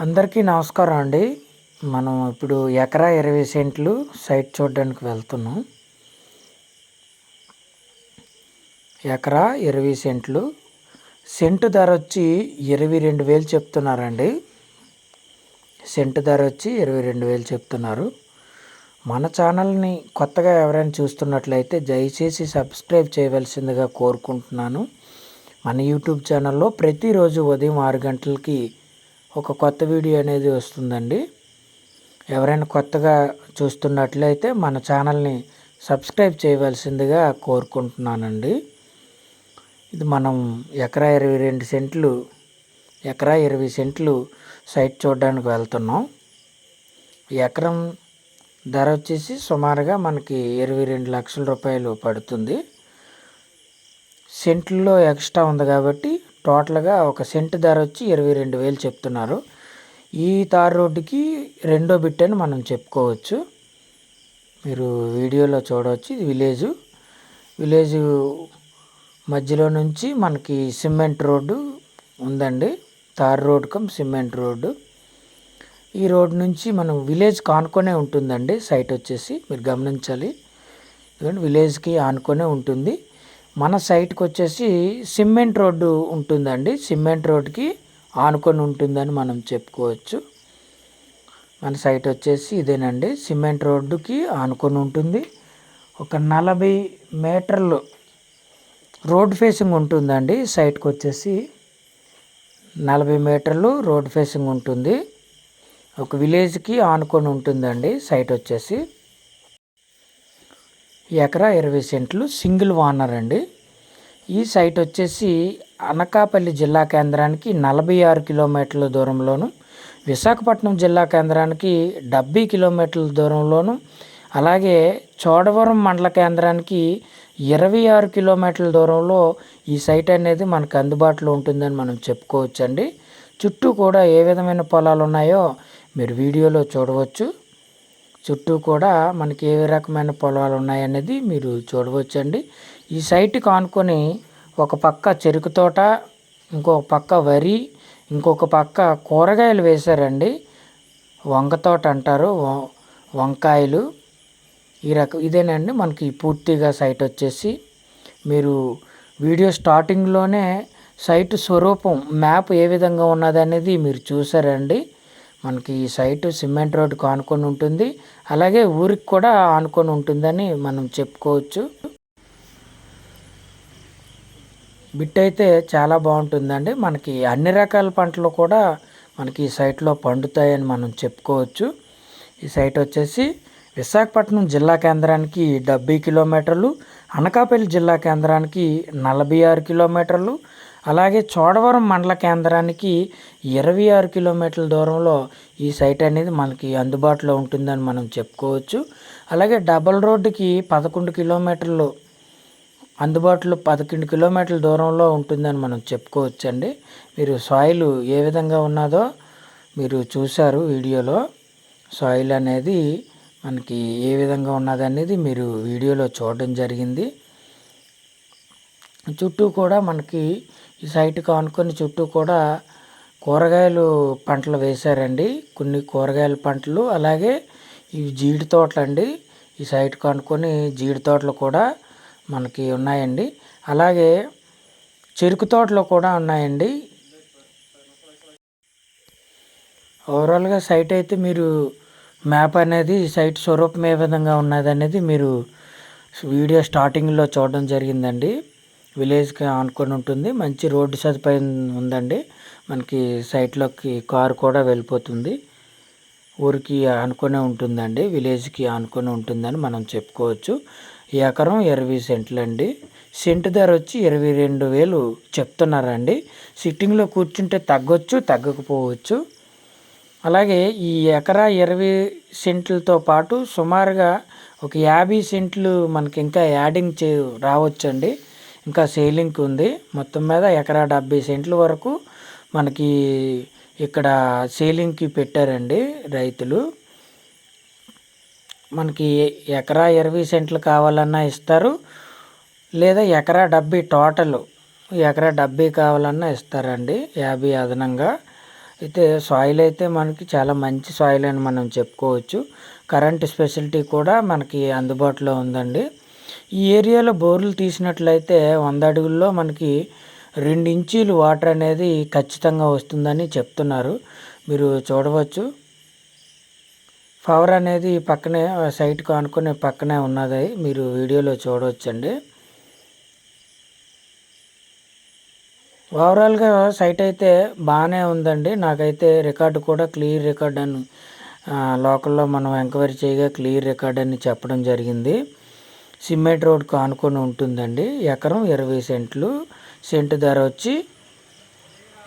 అందరికీ నమస్కారం అండి. మనం ఇప్పుడు ఎకరా ఇరవై సెంట్లు సైట్ చూడడానికి వెళ్తున్నాం. ఎకరా ఇరవై సెంట్లు. సెంటు ధర వచ్చి ఇరవై రెండు వేలు చెప్తున్నారండి. సెంటు ధర వచ్చి ఇరవై రెండు వేలు చెప్తున్నారు. మన ఛానల్ని కొత్తగా ఎవరైనా చూస్తున్నట్లయితే దయచేసి సబ్స్క్రైబ్ చేయవలసిందిగా కోరుకుంటున్నాను. మన యూట్యూబ్ ఛానల్లో ప్రతిరోజు ఉదయం ఆరు గంటలకి ఒక కొత్త వీడియో అనేది వస్తుందండి. ఎవరైనా కొత్తగా చూస్తున్నట్లయితే మన ఛానల్ని సబ్స్క్రైబ్ చేయవలసిందిగా కోరుకుంటున్నానండి. ఇది మనం ఎకరా ఇరవై రెండు సెంట్లు ఎకరా ఇరవై సెంట్లు సైట్ చూడడానికి వెళ్తున్నాం. ఎకరం ధర వచ్చేసి సుమారుగా మనకి ఇరవై రెండు లక్షల రూపాయలు పడుతుంది. సెంట్లో ఎక్స్ట్రా ఉంది కాబట్టి టోటల్గా ఒక సెంట్ ధర వచ్చి ఇరవై రెండు వేలు చెప్తున్నారు. ఈ తార్ రోడ్డుకి రెండో బిట్ అని మనం చెప్పుకోవచ్చు. మీరు వీడియోలో చూడవచ్చు. ఇది విలేజ్. విలేజ్ మధ్యలో నుంచి మనకి సిమెంట్ రోడ్డు ఉందండి. Tar road cum cement road. ఈ రోడ్ నుంచి మనం విలేజ్ ఆనుకొనే ఉంటుందండి. సైట్ వచ్చేసి మీరు గమనించాలి. విలేజ్కి ఆనుకొనే ఉంటుంది. మన సైట్కి వచ్చేసి సిమెంట్ రోడ్డు ఉంటుందండి. సిమెంట్ రోడ్డుకి ఆనుకొని ఉంటుందని మనం చెప్పుకోవచ్చు. మన సైట్ వచ్చేసి ఇదేనండి. సిమెంట్ రోడ్డుకి ఆనుకొని ఉంటుంది. ఒక నలభై మీటర్లు రోడ్ ఫేసింగ్ ఉంటుందండి. సైట్కి వచ్చేసి నలభై మీటర్లు రోడ్ ఫేసింగ్ ఉంటుంది. ఒక విలేజ్కి ఆనుకొని ఉంటుందండి సైట్ వచ్చేసి. ఎకరా ఇరవై సెంట్లు సింగిల్ ఓనర్ అండి. ఈ సైట్ వచ్చేసి అనకాపల్లి జిల్లా కేంద్రానికి నలభై ఆరు కిలోమీటర్ల దూరంలోను విశాఖపట్నం జిల్లా కేంద్రానికి డెబ్బై కిలోమీటర్ల దూరంలోను అలాగే చోడవరం మండల కేంద్రానికి ఇరవై ఆరు కిలోమీటర్ల దూరంలో ఈ సైట్ అనేది మనకు అందుబాటులో ఉంటుందని మనం చెప్పుకోవచ్చండి. చుట్టూ కూడా ఏ విధమైన పొలాలు ఉన్నాయో మీరు వీడియోలో చూడవచ్చు. చుట్టూ కూడా మనకి ఏ రకమైన పొలాలు ఉన్నాయనేది మీరు చూడవచ్చండి. ఈ సైట్కి ఆనుకొని ఒక పక్క చెరుకు తోట ఇంకొక పక్క వరి ఇంకొక పక్క కూరగాయలు వేశారండి. వంగ తోట అంటారు వంకాయలు. ఈ రకం ఇదేనండి మనకి పూర్తిగా సైట్ వచ్చేసి. మీరు వీడియో స్టార్టింగ్లోనే సైట్ స్వరూపం మ్యాప్ ఏ విధంగా ఉన్నది అనేది మీరు చూసారండి మనకి ఈ సైటు సిమెంట్ రోడ్డుకు ఆనుకొని ఉంటుంది. అలాగే ఊరికి కూడా ఆనుకొని ఉంటుందని మనం చెప్పుకోవచ్చు. బిట్ అయితే చాలా బాగుంటుందండి. మనకి అన్ని రకాల పంటలు కూడా మనకి ఈ సైట్లో పండుతాయని మనం చెప్పుకోవచ్చు. ఈ సైట్ వచ్చేసి విశాఖపట్నం జిల్లా కేంద్రానికి డెబ్బై కిలోమీటర్లు అనకాపల్లి జిల్లా కేంద్రానికి నలభై ఆరు కిలోమీటర్లు అలాగే చోడవరం మండల కేంద్రానికి ఇరవై ఆరు కిలోమీటర్ల దూరంలో ఈ సైట్ అనేది మనకి అందుబాటులో ఉంటుందని మనం చెప్పుకోవచ్చు. అలాగే డబల్ రోడ్డుకి పదకొండు కిలోమీటర్లు అందుబాటులో పదకొండు కిలోమీటర్ల దూరంలో ఉంటుందని మనం చెప్పుకోవచ్చండి. మీరు సాయిల్ ఏ విధంగా ఉన్నదో మీరు చూశారు వీడియోలో. సాయిల్ అనేది మనకి ఏ విధంగా ఉన్నదనేది మీరు వీడియోలో చూడడం జరిగింది. చుట్టూ కూడా మనకి ఈ సైట్కి ఆనుకొని చుట్టూ కూడా కూరగాయలు పంటలు వేశారండి. కొన్ని కూరగాయల పంటలు అలాగే ఇవి జీడి తోటలు అండి. ఈ సైట్కి అనుకొని జీడి తోటలు కూడా మనకి ఉన్నాయండి. అలాగే చెరుకు తోటలు కూడా ఉన్నాయండి. ఓవరాల్గా సైట్ అయితే మీరు మ్యాప్ అనేది సైట్ స్వరూపం ఏ విధంగా ఉన్నది అనేది మీరు వీడియో స్టార్టింగ్లో చూడడం జరిగిందండి. విలేజ్కి ఆనుకొని ఉంటుంది. మంచి రోడ్డు సదుపాయం ఉందండి. మనకి సైట్లోకి కారు కూడా వెళ్ళిపోతుంది. ఊరికి ఆనుకొని ఉంటుందండి. విలేజ్కి ఆనుకొని ఉంటుందని మనం చెప్పుకోవచ్చు. ఎకరం ఇరవై సెంట్లు అండి. సెంటు ధర వచ్చి ఇరవై రెండు వేలు చెప్తున్నారండి. సిట్టింగ్లో కూర్చుంటే తగ్గొచ్చు తగ్గకపోవచ్చు. అలాగే ఈ ఎకరా ఇరవై సెంట్లతో పాటు సుమారుగా ఒక యాభై సెంట్లు మనకి ఇంకా యాడింగ్ చే రావచ్చండి. ఇంకా సేలింగ్కి ఉంది. మొత్తం మీద ఎకరా డెబ్బై సెంట్ల వరకు మనకి ఇక్కడ సేలింగ్కి పెట్టారండి రైతులు. మనకి ఎకరా ఇరవై సెంట్లు కావాలన్నా ఇస్తారు. లేదా ఎకరా డెబ్బై టోటల్ ఎకరా డెబ్బై కావాలన్నా ఇస్తారండి యాభై అదనంగా. అయితే సాయిల్ అయితే మనకి చాలా మంచి సాయిల్ అని మనం చెప్పుకోవచ్చు. కరెంట్ ఫెసిలిటీ కూడా మనకి అందుబాటులో ఉందండి. ఈ ఏరియాలో బోర్లు తీసినట్లయితే వంద అడుగుల్లో మనకి రెండు ఇంచీలు వాటర్ అనేది ఖచ్చితంగా వస్తుందని చెప్తున్నారు. మీరు చూడవచ్చు. పవర్ అనేది పక్కనే సైట్కు అనుకునే పక్కనే ఉన్నది. మీరు వీడియోలో చూడవచ్చండి. ఓవరాల్గా సైట్ అయితే బాగానే ఉందండి. నాకైతే రికార్డు కూడా క్లియర్ రికార్డ్ అని లోకల్లో మనం ఎంక్వైరీ చేయగా క్లియర్ రికార్డ్ అని చెప్పడం జరిగింది. సిమెంట్ రోడ్కు ఆనుకొని ఉంటుందండి. ఎకరం ఇరవై సెంట్లు. సెంటు ధర వచ్చి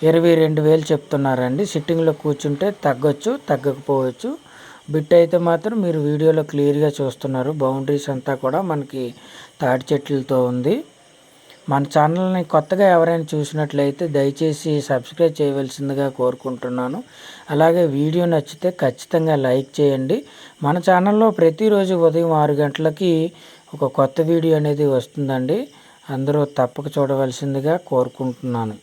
ఇరవై రెండు వేలు చెప్తున్నారండి. సిట్టింగ్లో కూర్చుంటే తగ్గొచ్చు తగ్గకపోవచ్చు. బిట్ అయితే మాత్రం మీరు వీడియోలో క్లియర్గా చూస్తున్నారు. బౌండరీస్ అంతా కూడా మనకి తాటి చెట్లతో ఉంది. మన ఛానల్ని కొత్తగా ఎవరైనా చూసినట్లయితే దయచేసి సబ్స్క్రైబ్ చేయవలసిందిగా కోరుకుంటున్నాను. అలాగే వీడియో నచ్చితే ఖచ్చితంగా లైక్ చేయండి. మన ఛానల్లో ప్రతిరోజు ఉదయం ఆరు గంటలకి ఒక కొత్త వీడియో అనేది వస్తుందండి. అందరూ తప్పక చూడవలసిందిగా కోరుకుంటున్నాను.